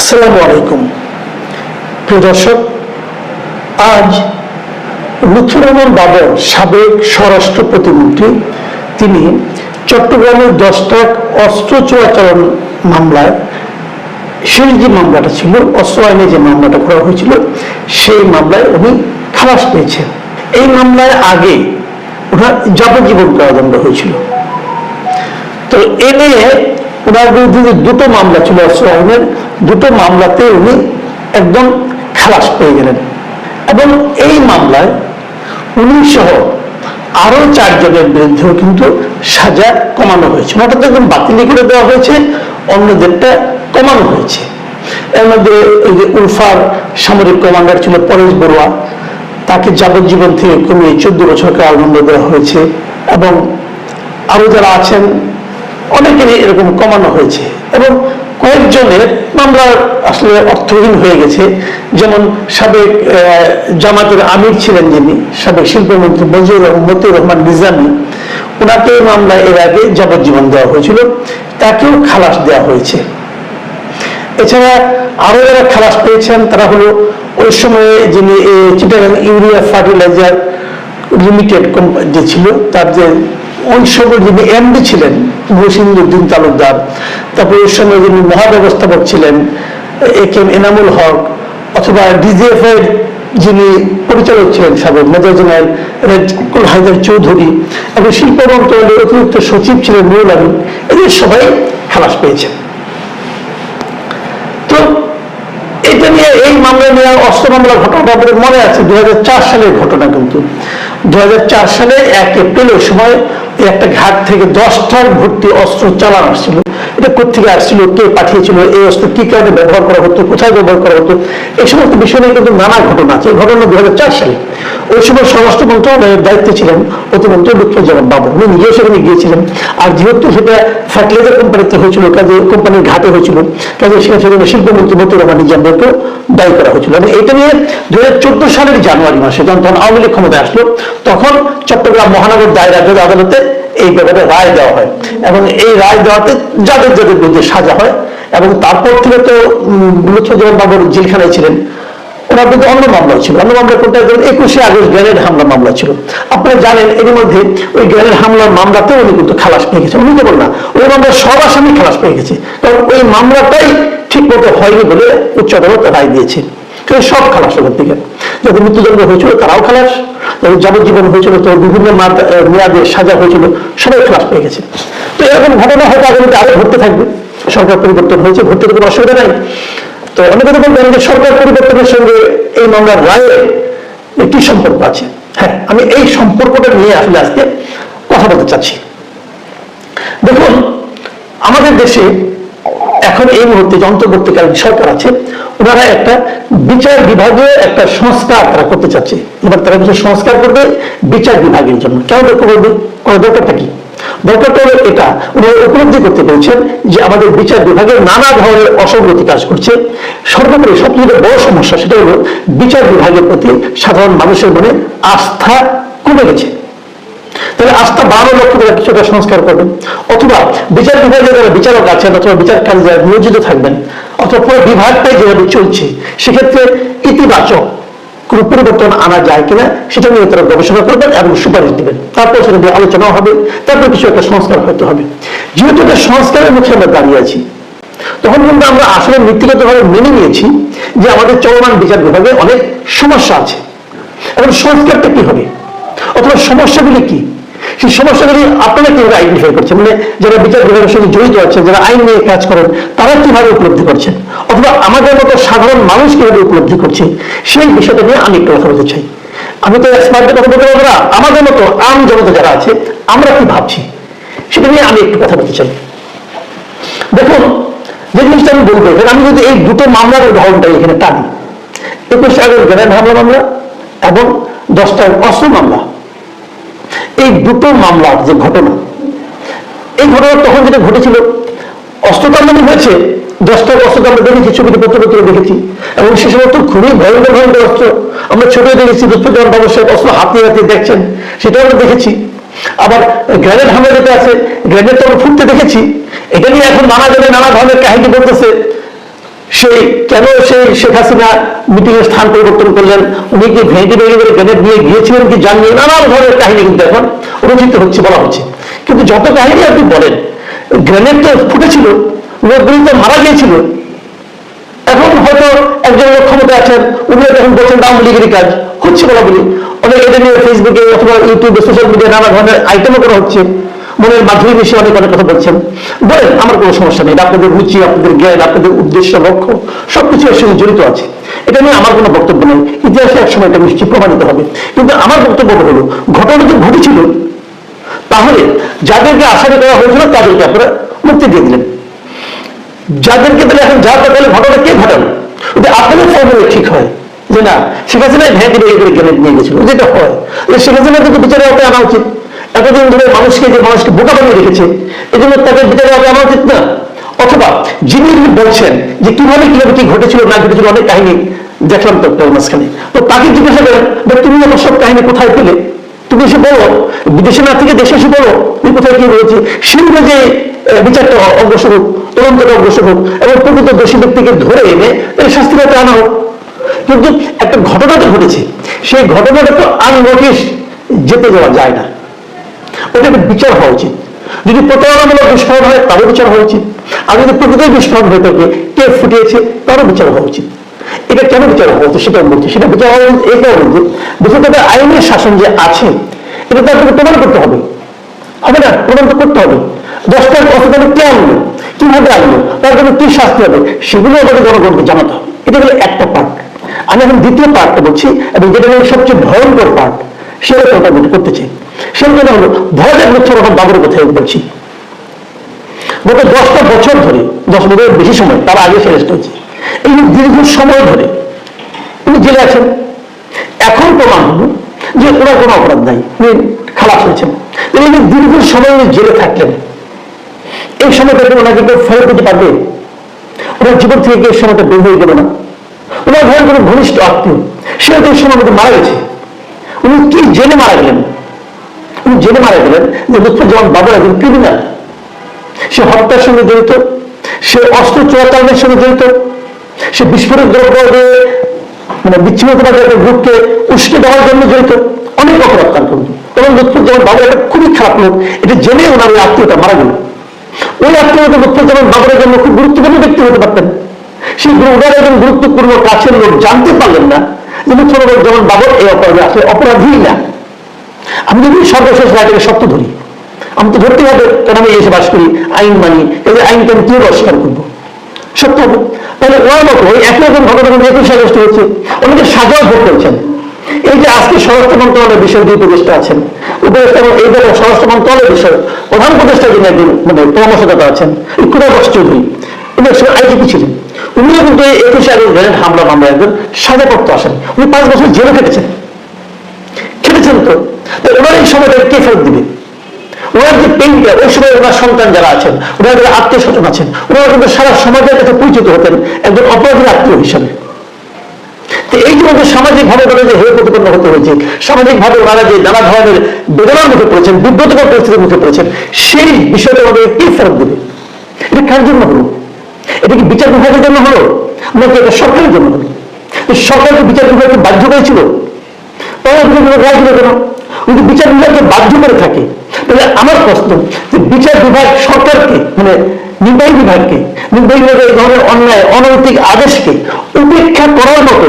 আসসালামু আলাইকুম। প্রিয় দর্শক, আজ বাবর, সাবেক স্বরাষ্ট্র প্রতিমন্ত্রী, তিনি চট্টগ্রামের দশটাক অস্ত্র মামলায় শেষ যে মামলাটা ছিল, অস্ত্র আইনে যে মামলাটা করা হয়েছিল, সেই মামলায় উনি খালাস পেয়েছেন। এই মামলায় আগে ওনার যাবজ্জীবন কারাদণ্ড হয়েছিল। তো এ নিয়ে ওনার বিরুদ্ধে দুটো মামলা ছিল অস্ত্র আইনের দুটো মামলাতে উনি একদম খালাস পেয়ে গেলেন। এবং এই মামলায় উনি সহ আরও চারজনের বিরুদ্ধেও কিন্তু সাজা কমানো হয়েছে। হঠাৎ একদম বাতিল করে দেওয়া হয়েছে, অন্যদেরটা কমানো হয়েছে। এর মধ্যে ওই যে উলফার সামরিক কমান্ডার ছিল পরেশ বড়ুয়া, তাকে যাবজ্জীবন থেকে কমিয়ে চোদ্দ বছর কারাদণ্ড দেওয়া হয়েছে এবং আরও যারা আছেন, অনেকেরই এরকম কমানো হয়েছে। এবং কয়েকজনের মামলা আসলে অর্থহীন হয়ে গেছে। যেমন সাবেক জামাতের আমির ছিলেন যিনি, সাবেক শিল্পমন্ত্রী রহমান, মতিউর রহমান নিজামী। ওনাকে এই মামলায় এর আগে যাবজ্জীবন দেওয়া হয়েছিল। তাকেও খালাস দেওয়া হয়েছে। এছাড়া আরও যারা খালাস পেয়েছেন, তারা হলো ওই সময়ে যিনি Chittagong urea fertiliser limited company যে ছিল, তার যে ওই সময় যিনি এমডি ছিলেন মহসিনুদ্দিন তালুকদার, তারপর ওই সময় যিনি মহাব্যবস্থাপক ছিলেন, এ কে এম এনামুল হক, অথবা ডিজিএফ এর যিনি পরিচালক ছিলেন, সাবেক মেজর জেনারেল হায়দার চৌধুরী, এবং শিল্প মন্ত্রণালয়ের অতিরিক্ত সচিব ছিলেন নুরুল আমিন, এদের সবাই খালাস পেয়েছেন। তো এটা নিয়ে এই মামলা নিয়ে অস্ত্র মামলা ঘটনাটা আমাদের মনে আছে দু সালের ঘটনা কিন্তু। দু হাজার চার সালে এক এপ্রিল ওই সময় একটা ঘাট থেকে দশটার ভর্তি অস্ত্র চালান আসছিল। এটা কোথেকে আসছিল? কে পাঠিয়েছিল? এই অস্ত্র কি কারণে ব্যবহার করা হতো? কোথায় ব্যবহার করা হতো? এই সমস্ত বিষয় নিয়ে কিন্তু নানা ঘটনা আছে। ঘটনা দুই হাজার চার সালে। ওই সময় স্বরাষ্ট্র মন্ত্রণালয়ের দায়িত্বে ছিলেন প্রতিমন্ত্রী লুৎফুজ্জামান বাবু উনি নিজেও সেখানে গিয়েছিলেন আর যেহেতু সেটা ফার্টিলাইজার কোম্পানিতে হয়েছিল, কাজে কোম্পানির ঘাটে হয়েছিল, কাজে সেখানে সেখানে শিল্পমন্ত্রী মতিউর রহমান নিজামদেরকে দায়ী করা হয়েছিল। এবং এটা নিয়ে দু সালের জানুয়ারি মাসে যখন তখন আওয়ামী লীগ ক্ষমতায় আসলো, তখন চট্টগ্রাম মহানগর দায়রা জজ আদালতে এই ব্যাপারে রায় দেওয়া হয়। এবং এই রায় দেওয়াতে যাদের যাদের বিরুদ্ধে সাজা হয়, এবং তারপর থেকে তো লুৎফুজ্জামান বাবুর জেলখানায় ছিলেন। ওনার বিরুদ্ধে অন্য মামলা ছিল। অন্য মামলা কোনটা ধরুন একুশে আগস্ট গ্রেনেড হামলা মামলা ছিল। আপনারা জানেন, এর মধ্যে ওই গ্রেনেড হামলার মামলাতেও উনি কিন্তু খালাস পেয়ে গেছে উনি কেবল না, ওই মামলার সব আসামি খালাস পেয়ে গেছে। কারণ ওই মামলাটাই ঠিক মতো হয়নি বলে উচ্চ আদালত রায় দিয়েছে। সব খালাস ওখান থেকে যাদের মৃত্যুদণ্ড হয়েছিল, তারাও খালাস। যাবজ্জীবন হয়েছিল তো বিভিন্ন মেয়াদে সাজা হয়েছিল, সবাই খালাস পেয়ে গেছে। তো এরকম ঘটনা হয়তো আগামীতে আরও ঘটতে থাকবে। সরকার পরিবর্তন হয়েছে, ঘটতে কোনো অসুবিধা নাই। তো অনেকে তো বলবেন সরকার পরিবর্তনের সঙ্গে এই মামলার রায়ে একটি সম্পর্ক আছে। হ্যাঁ আমি এই সম্পর্কটা নিয়ে আসলে আজকে কথা বলতে চাচ্ছি। দেখুন, আমাদের দেশে এখন এই মুহূর্তে যে অন্তর্বর্তীকালীন সরকার আছে, ওনারা একটা বিচার বিভাগে একটা সংস্কার তারা করতে চাচ্ছে। এবার তারা কিছু সংস্কার করবে বিচার বিভাগের জন্য। কেন করবে করার দরকারটা কি? দরকারটা হলো এটা উনি উপলব্ধি করতে পেরেছেন যে আমাদের বিচার বিভাগের নানা ধরনের অসঙ্গতি কাজ করছে। সর্বোপরি সবচেয়ে বড় সমস্যা সেটা হলো বিচার বিভাগের প্রতি সাধারণ মানুষের মনে আস্থা কমে গেছে। তাহলে আস্থা বাড়ানোর লক্ষ্যে তারা কিছুটা সংস্কার করবেন। অথবা বিচার বিভাগে যারা বিচারক আছেন অথবা বিচারকারী যারা নিয়োজিত থাকবেন, অথবা পুরো বিভাগটাই যেভাবে চলছে, সেক্ষেত্রে ইতিবাচক কোনো পরিবর্তন আনা যায় কিনা, সেটা নিয়ে তারা গবেষণা করবেন এবং সুপারিশ দিবেন। তারপর সেটা নিয়ে আলোচনা হবে, তারপর কিছু একটা সংস্কার হতে হবে। যেহেতু একটা সংস্কারের মুখে আমরা দাঁড়িয়ে আছি, তখন কিন্তু আমরা আসলে নীতিগতভাবে মেনে নিয়েছি যে আমাদের চলমান বিচার বিভাগে অনেক সমস্যা আছে। এবং সংস্কারটা কি হবে? অথবা সমস্যাগুলি কি? সেই সমস্যাগুলি আপনারা কীভাবে আইডেন্টিফাই করছেন মানে যারা বিচার বিভাগের সঙ্গে জড়িত আছেন, যারা আইন নিয়ে কাজ করেন, তারা কীভাবে উপলব্ধি করছেন? অথবা আমাদের মতো সাধারণ মানুষ কীভাবে উপলব্ধি করছে? সেই বিষয়টা নিয়ে আমি একটু কথা বলতে চাই। আমি তো এক্সপার্টের কথা বলতে পারব না। আমাদের মতো আম জনতা যারা আছে, আমরা কি ভাবছি? সেটা নিয়ে আমি একটু কথা বলতে চাই। দেখুন, যে জিনিসটা আমি বলব আমি যদি এই দুটো মামলার উদাহরণটা এখানে টানি, একুশ আগস্ট গ্রেনেড হামলা মামলা এবং দশটা অস্ত্র মামলা। এই দুটো মামলার যে ঘটনা, এই ঘটনা তখন যেটা ঘটেছিল অস্ত্রকান্ডানি হয়েছে, দশটা অস্ত্র আমরা দেখেছি, ছবিতে পত্রপত্র দেখেছি, এবং সে সময় তো খুবই ভয়ঙ্কর ভয়ঙ্কর অস্ত্র। আমরা ছোট দেখেছি বাবু সাহেব অস্ত্র হাতে হাতে দেখছেন, সেটাও আমরা দেখেছি। আবার গ্রেনেড হামলা যেটা আছে, গ্রেনেড তো আমরা ফুটতে দেখেছি, এটা নিয়ে এখন নানা জায়গায় নানা ধরনের কাহিনী করতেছে সেই কেন সেই শেখ হাসিনা মিটিং এর স্থান পরিবর্তন করলেন? উনি কি ভেঙে ভেঙে করে গ্রেনেড নিয়ে গিয়েছিলেন কি জানিয়ে নানান ধরনের কাহিনী কিন্তু এখন রচিত হচ্ছে বলা হচ্ছে। কিন্তু যত কাহিনী আপনি বলেন, গ্রেনেড তো ফুটেছিল, লোকগুলি তো মারা গিয়েছিল। এখন হয়তো একজন লোক ক্ষমতা আছেন উনি এখন বলছেন আওয়ামী লীগের কাজ, হচ্ছে বলা বলি। অনেক এটা নিয়ে ফেসবুকে অথবা ইউটিউবে সোশ্যাল মিডিয়ায় নানা ধরনের আইটেমও করা হচ্ছে। মনের মাধ্যমে মিশে অনেক অনেক কথা বলছেন। বলেন, আমার কোনো সমস্যা নেই, আপনাদের রুচি, আপনাদের জ্ঞান, আপনাদের উদ্দেশ্য, লক্ষ্য, সবকিছু এর সঙ্গে জড়িত আছে। এটা নিয়ে আমার কোনো বক্তব্য নেই। ইতিহাসে এক সময় এটা নিশ্চয়ই প্রমাণিত হবে। কিন্তু আমার বক্তব্য হলো, ঘটনা যে ঘটেছিল, তাহলে যাদেরকে আসামি করা হয়েছিল তাদেরকে আপনারা মুক্তি দিয়ে দিলেন। যাদেরকে তাহলে এখন যা তাহলে ঘটনা কে ঘটালো? যদি আপনাদের ফর্মুলা ঠিক হয়, যে না, শেখ হাসিনা ভ্যাঁ দিয়ে করে গ্রেনেড নিয়ে গেছিল, যেটা হয় শেখ হাসিনা কিন্তু বিচারে আনা উচিত। এতদিন ধরে মানুষকে যে মানুষকে বোকা বানিয়ে রেখেছে এই জন্য বিচারে আওতায় আনা উচিত না। অথবা যিনি বলছেন যে কীভাবে কীভাবে কি ঘটেছিল না ঘটেছিল অনেক কাহিনী দেখলাম তো আপনার মাঝখানে। তো তাকে জিজ্ঞাসা করেন "ভাই, তুমি আমার সব কাহিনী কোথায় পেলে? তুমি এসে বলো বিদেশে না থেকে দেশে এসে বলো তুমি কোথায় কি বলেছি অনুযায়ী আহ, বিচারটা অগ্রসর হোক তদন্তটা অগ্রসর হোক এবং প্রকৃত দোষী ব্যক্তিকে ধরে এনে শাস্তি হাতে আনা হোক কিন্তু একটা ঘটনা তো ঘটেছে। সেই ঘটনাটা তো আননোটিস যেতে দেওয়া যায় না। ওটা একটা বিচার হওয়া উচিত। যদি প্রতারণামূলক বিস্ফোরণ হয়, তারও বিচার হওয়া উচিত। আর যদি প্রকৃত বিস্ফোরণ হয়ে থাকে, কে ফুটিয়েছে, তারও বিচার হওয়া উচিত। এটা কেন বিচার হওয়া উচিত সেটা বলছি। সেটা বিচার হওয়া উচিত এই কারণে যে দেশের তাদের আইনের শাসন যে আছে, এটা তো আপনাকে প্রমাণ করতে হবে। হবে না? প্রমাণ তো করতে হবে। দশটার কথা কে আনলো? কীভাবে আনলো? তার জন্য কি শাস্তি হবে? সেগুলো আমাদের জনগণকে জানাতে হবে। এটা হলো একটা পার্ট আমি এখন দ্বিতীয় পার্টটা বলছি, এবং যেটা সবচেয়ে ভয়ঙ্কর পার্ট সেটা কথা করতে চাই। লক্ষ্য রকম বাবুর কথা বলছি। গত দশটা বছর ধরে, দশ বছরের বেশি সময় আগে ফেরেস্ট হয়েছে। এই দীর্ঘ সময় ধরে উনি জেলে আছেন। এখন প্রমাণ যে ওরা কোনো অপরাধ নাই খালাস হয়েছেন। দীর্ঘ সময় উনি জেলে থাকলেন, এই সময়টা ওনাকে কেউ ফেরত দিতে পারবে? ওনার জীবন থেকে এই সময়টা বের হয়ে গেল না? ওনার ঘরের কোনো ঘনিষ্ঠ আত্মীয় সে হয়তো এই সময় মারা গেছে। উনি কি জেনে মারা গেলেন? উনি জেনে মারা গেলেন যে লুৎফর যেমন বাবার একজন ক্রিমিনাল সে হত্যার সঙ্গে জড়িত, সে অস্ত্র চোরাচালানের সঙ্গে জড়িত, সে বিস্ফোরক দ্রব্য মানে বিচ্ছিন্নতাবাদী একটা গ্রুপকে উস্কে দেওয়ার জন্য জড়িত। অনেক অপরাধ কিন্তু এবং লুৎফর যেমন বাবার একটা খুবই খারাপ লোক, এটা জেনে ওনার ওই আত্মীয়তা মারা গেল। ওই আত্মীয়তা লুৎফর যেমন বাবার জন্য খুব গুরুত্বপূর্ণ ব্যক্তি হতে পারতেন। সেই ওনার একজন গুরুত্বপূর্ণ কাছের লোক জানতে পারলেন না যে যেমন বাবার এই অপরাধী আসলে অপরাধী না। আমি যদি সর্বশেষ রায়টাকে সত্য ধরি। আমি তো ধরতে হবে কারণ আমি এসে বাস করি, আইন মানি, এই আইনকে আমি কীভাবে অস্বীকার করব? সত্য হবে। তাহলে ওর মতো ওই একই রকম ঘটনা কিন্তু একুশে আগস্ট হয়েছে। অনেকে সাজাও ভোট করেছেন। এই যে আজকে স্বরাষ্ট্র মন্ত্রণালয়ের বিষয় দুই উপদেষ্টা আছেন। উপদেষ্টা এবং এই জায়গায় স্বরাষ্ট্র মন্ত্রণালয়ের বিষয় প্রধান উপদেষ্টা যিনি একজন মানে পরামর্শদাতা আছেন ইকুদাবস চৌধুরী। উনি একসময় আইজিপি ছিলেন। উনিও কিন্তু একুশে আগস্ট হামলা মামলা একজন সাজাপ্রাপ্ত আসেন। উনি পাঁচ বছর জেলে কেটেছেন খেটেছেন তো ওনার এই সময়টা কে ফেরত দিবে? ওনার যে পেনটা ওই সময় ওনার সন্তান যারা আছেন, ওনার আত্মীয় স্বজন আছেন, ওনারা কিন্তু সারা সমাজের কাছে পরিচিত হতেন একজন অপরাধীর আত্মীয় হিসাবে। তো এই যে ওদের সামাজিক ভাবে ওনারা যে হেয় প্রতিপন্ন হতে হয়েছে সামাজিক ভাবে ওনারা যে নানা ধরনের বেদনার মুখে পড়েছেন, বিব্রতকর পরিস্থিতির মুখে পড়েছেন, সেই বিষয়টা ওদের কে ফেরত দেবে? এটা কার জন্য হলো? এটা কি বিচার বিভাগের জন্য হলো? নাকি এটা সরকারের জন্য হলো? সরকারকে বিচার বিভাগকে বাধ্য করেছিল? যদি বিচার বিভাগকে বাধ্য করে থাকে। তাহলে আমার প্রশ্ন, যে বিচার বিভাগ সরকারকে মানে নির্বাহী বিভাগকে, নির্বাহী বিভাগের এই ধরনের অন্যায়, অনৈতিক আদেশকে উপেক্ষা করার মতো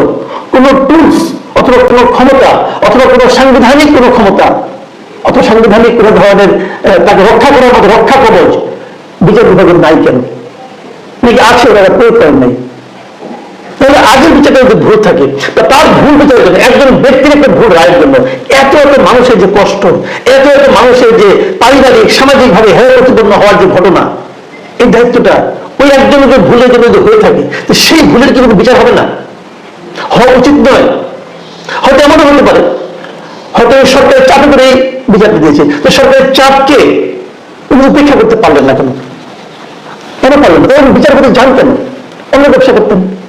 কোনো টুলস অথবা কোনো ক্ষমতা, অথবা কোনো সাংবিধানিক কোনো ক্ষমতা, অথবা সাংবিধানিক কোনো ধরনের তাকে রক্ষা করার মতো রক্ষা কবচ বিচার বিভাগের নাই কেন? নাকি আছে ওরা প্রয়োগ করেন নাই? তাহলে আগের বিচারটা যদি ভুল থাকে। তা তার ভুল বিচারের জন্য একজন ব্যক্তির একটা ভুল রায়ের জন্য এত এত মানুষের যে কষ্ট, এত এত মানুষের যে পারিবারিক সামাজিক ভাবে হেয় প্রতিপন্ন হওয়ার যে ঘটনা, এই দায়িত্বটা ওই একজনের ভুলের জন্য যদি হয়ে থাকে, তো সেই ভুলের কোনো বিচার হবে না? হওয়া উচিত নয়। হয়তো এমনও হতে পারে। হয়তো সরকারের চাপে করে এই দিয়েছে। তো সরকারের চাপকে উনি উপেক্ষা করতে পারলেন না কেন? কেন পারলেন না? তখন বিচার করতে জানতেন, অন্য ব্যবসা করতেন।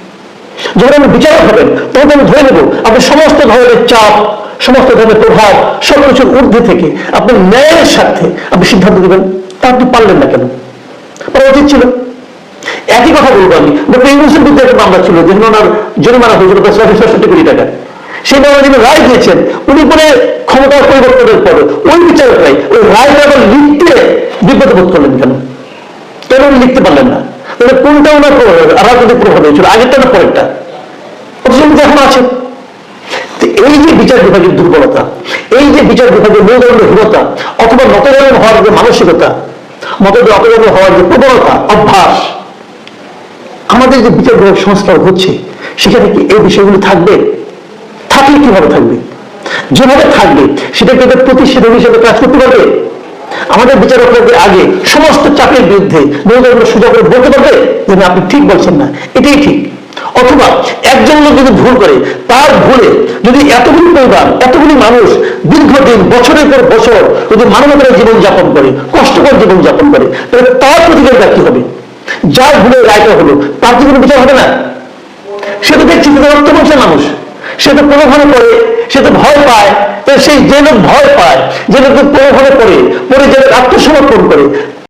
যখন আপনি বিচারক হবেন, তখন আমি ধরে নেব আপনি সমস্ত ধরনের চাপ, সমস্ত ধরনের প্রভাব, সবকিছুর ঊর্ধ্বে থেকে আপনি ন্যায়ের স্বার্থে আপনি সিদ্ধান্ত দেবেন তা আপনি পারলেন না কেন? উচিত ছিল। একই কথা বলব আমি। ডক্টর বিরুদ্ধে একটা মামলা ছিল, যেখানে ওনার জরিমানা হয়েছিল প্রায় ছয়শো ছষট্টি কোটি টাকা। সেই মামলা যিনি রায় দিয়েছেন, উনি পরে ক্ষমতা পরিবর্তনের পরে ওই বিচারকরাই ওই রায়টা আবার লিখতে বিব্রত বোধ করলেন কেন? কেন লিখতে পারলেন তাহলে কোনটা ওনার রাজনৈতিক প্রভাব হয়েছিল আগেরটা না পরেরটা। এখন আছেন তো এই যে বিচার বিভাগের দুর্বলতা, এই যে বিচার বিভাগের অথবা হওয়ার যে মানসিকতা মতদান হওয়ার যে প্রবণতা, অভ্যাস, আমাদের যে বিচার বিভাগ সংস্কার হচ্ছে, সেখানে কি এই বিষয়গুলো থাকবে? থাকলে কীভাবে থাকবে? যেভাবে থাকবে সেটা কি প্রতিষেধক হিসেবে কাজ করতে পারবে? আমাদের বিচারকরা যে আগে সমস্ত চাপের বিরুদ্ধে মূলদণ্ড সোজা করে বলতে পারবে যে আপনি ঠিক বলছেন না। এটাই ঠিক। অথবা একজন লোক যদি ভুল করে, তার ভুলে যদি এতগুলি পরিবার, এতগুলি মানুষ দীর্ঘদিন, বছরের পর বছর যদি মানবতার জীবন যাপন করে, কষ্টকর জীবন যাপন করে, তাহলে তার প্রতিকার কি হবে। যার ভুলে রায়টা হলো, তার কি কোনো বিচার হবে না? সে তো দেখছি মানুষ। সে তো প্রলোভনে পড়ে, সে তো ভয় পায়। তো সেই যে লোক ভয় পায় যে লোক প্রলোভনে পড়ে পড়ে যে লোক আত্মসমর্পণ করে।